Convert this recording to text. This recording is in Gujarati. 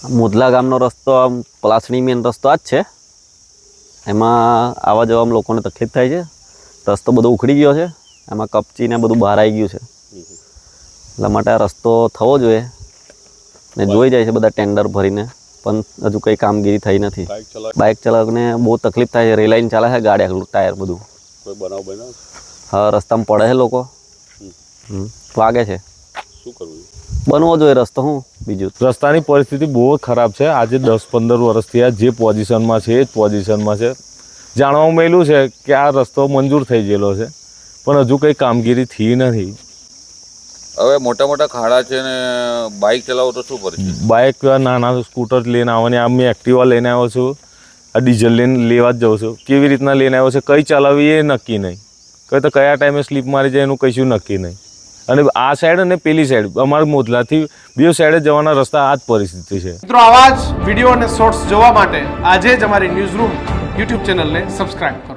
મોદલા ગામનો રસ્તો આમ પલાસણી મેન રસ્તો આ જ છે. એમાં આવવા જવામાં લોકોને તકલીફ થાય છે. રસ્તો બધો ઉખડી ગયો છે. એમાં કપચીને બધું બહાર આવી ગયું છે. એટલા માટે આ રસ્તો થવો જોઈએ. ને જોઈ જાય છે બધા ટેન્ડર ભરીને. પણ હજુ કંઈ કામગીરી થઈ નથી. બાઇક ચલાવ બાઇક ચાલકને બહુ તકલીફ થાય છે. રેલાઇન ચાલે છે ગાડી આગળ ટાયર બધું. બનાવ હા રસ્તામાં પડે છે લોકો. વાગે છે. શું કરવું બનવો જોઈએ રસ્તો હું બીજું રસ્તાની પરિસ્થિતિ બહુ ખરાબ છે. આજે દસ પંદર વર્ષથી આ જે પોઝિશનમાં છે એ જ પોઝિશનમાં છે. જાણવા મળેલું છે કે આ રસ્તો મંજૂર થઈ ગયેલો છે પણ હજુ કંઈ કામગીરી થઈ નથી. હવે મોટા મોટા ખાડા છે ને બાઇક ચલાવો તો શું પરિસ્થિતિ બાઇક નાના સ્કૂટર લઈને આવવાની આ મેં એક્ટિવા લઈને આવ્યો છું. આ ડીઝલ લઈને લેવા જ જાઉં છું. કેવી રીતના લઈને આવ્યો છે કઈ ચલાવવી એ નક્કી નહીં. કઈ તો કયા ટાઈમે સ્લીપ મારી જાય એનું કશું નક્કી નહીં. અને આ સાઈડ અને પેલી સાઈડ અમારા મોદલાથી બે સાઈડે જવાના રસ્તા આ જ પરિસ્થિતિ છે. મિત્રો, આવા જ વીડિયો અને શોર્ટ્સ જોવા માટે આજે જ અમારી ન્યૂઝ રૂમ યુટ્યુબ ચેનલને સબસ્ક્રાઇબ કરો.